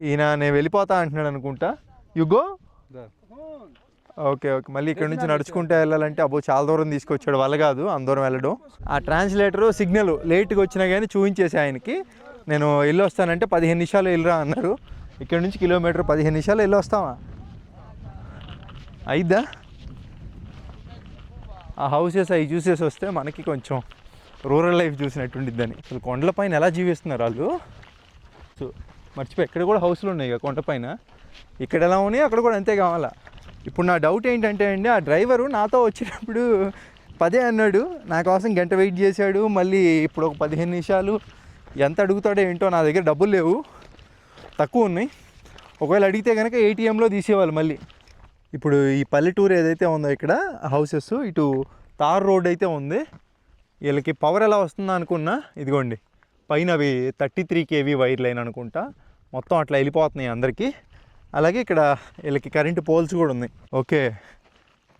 ఈయన నేను వెళ్ళిపోతా అంటున్నాడు అనుకుంటా. You go okay okay. మళ్ళీ ఇక్కడ నుంచి నడుచుకుంటూ వెళ్ళాలంటే అబ్బో చాలా దూరం తీసుకొచ్చాడు వల్ల కాదు అంత దూరం వెళ్ళడం. ఆ ట్రాన్స్లేటర్ సిగ్నల్ లేట్గా వచ్చినా కానీ చూపించేసి ఆయనకి. నేను వెళ్ళి వస్తానంటే పదిహేను నిమిషాలు వెళ్ళరా అన్నారు. ఇక్కడ నుంచి కిలోమీటర్ పదిహేను నిమిషాలు వెళ్ళి వస్తావా అయిద్దా? ఆ హౌసెస్ అవి చూసేసి వస్తే మనకి కొంచెం రూరల్ లైఫ్ చూసినట్టుండిద్దని. అసలు కొండలపైన ఎలా జీవిస్తున్నారు వాళ్ళు? సో మర్చిపోయి ఇక్కడ కూడా హౌస్లు ఉన్నాయి ఇక కొండపైన. ఇక్కడ ఎలా ఉన్నాయి అక్కడ కూడా అంతే కావాలా. ఇప్పుడు నా డౌట్ ఏంటంటే అండి ఆ డ్రైవరు నాతో వచ్చినప్పుడు పదే అన్నాడు నా కోసం గంట వెయిట్ చేశాడు మళ్ళీ ఇప్పుడు ఒక పదిహేను నిమిషాలు ఎంత అడుగుతాడో ఏంటో నా దగ్గర డబ్బులు లేవు తక్కువ ఉన్నాయి. ఒకవేళ అడిగితే కనుక ఏటీఎంలో తీసేవాళ్ళు మళ్ళీ. ఇప్పుడు ఈ పల్లెటూరు ఏదైతే ఉందో ఇక్కడ హౌసెస్ ఇటు తార్ రోడ్ అయితే ఉంది. వీళ్ళకి పవర్ ఎలా వస్తుందో అనుకున్నా ఇదిగోండి. పైన అవి thirty three KV wire line అనుకుంటా. మొత్తం అట్లా వెళ్ళిపోతున్నాయి అందరికీ. అలాగే ఇక్కడ వీళ్ళకి కరెంటు పోల్స్ కూడా ఉంది ఓకే.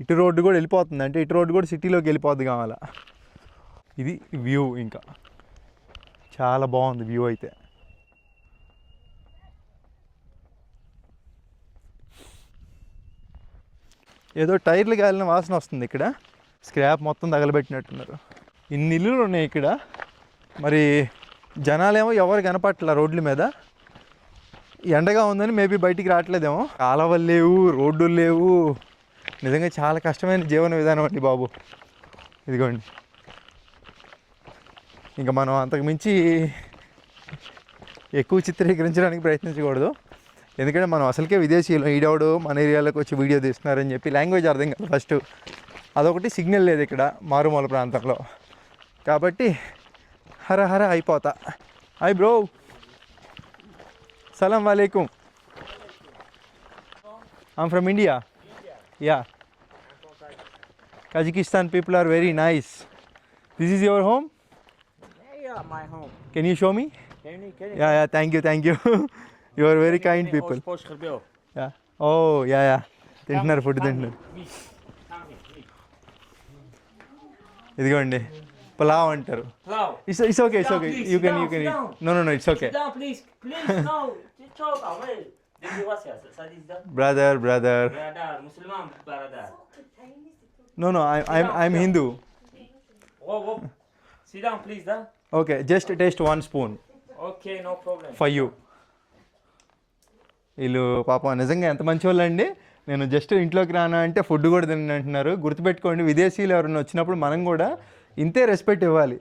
ఇటు రోడ్డు కూడా వెళ్ళిపోతుంది. అంటే ఇటు రోడ్డు కూడా సిటీలోకి వెళ్ళిపోద్ది కావాలా? ఇది వ్యూ ఇంకా. చాలా బాగుంది వ్యూ అయితే. ఏదో టైర్లు కాలిన వాసన వస్తుంది ఇక్కడ. స్క్రాప్ మొత్తం తగలబెట్టినట్టున్నారు. ఇన్ని ఇల్లులు ఉన్నాయి ఇక్కడ. మరి జనాలేమో ఎవరు కనపట్ల రోడ్ల మీద? ఎండగా ఉందని మేబీ బయటికి రావట్లేదేమో. కాలవలు లేవు రోడ్లు లేవు. నిజంగా చాలా కష్టమైన జీవన విధానం అండి బాబు. ఇదిగోండి. ఇంకా మనం అంతకు మించి ఎక్కువ చిత్రీకరించడానికి ప్రయత్నించకూడదు. ఎందుకంటే మనం అసలుకే విదేశీయులు ఈడవడు మన ఏరియాలోకి వచ్చి వీడియో తీస్తున్నారని చెప్పి లాంగ్వేజ్ అర్థం కాదు ఫస్ట్. అదొకటి సిగ్నల్ లేదు ఇక్కడ మారుమూల ప్రాంతంలో. కాబట్టి హర హర అయిపోతా. Hi bro. Salam వాలేకుమ్ I'm from India yeah Kazakhstan people are very nice this is your home Yeah, my home. Can you show me Can you, can you? Yeah yeah thank you thank you you are very kind people. Yeah oh yeah yeah తింటున్నారు food తింటున్నారు ఇదిగోండి. పులావ్ అంటారు. It's it's okay it's okay you can you can no no no it's okay brother brother. No no I I'm I'm Hindu. Okay just taste one spoon no. Problem. For you వీళ్ళు పాపం నిజంగా ఎంత మంచి వాళ్ళండి నేను just ఇంట్లోకి రానా అంటే food కూడా తినండి అంటున్నారు. గుర్తుపెట్టుకోండి విదేశీయులు ఎవరైనా వచ్చినప్పుడు మనం కూడా ఇంతే రెస్పెక్ట్ ఇవ్వాలి.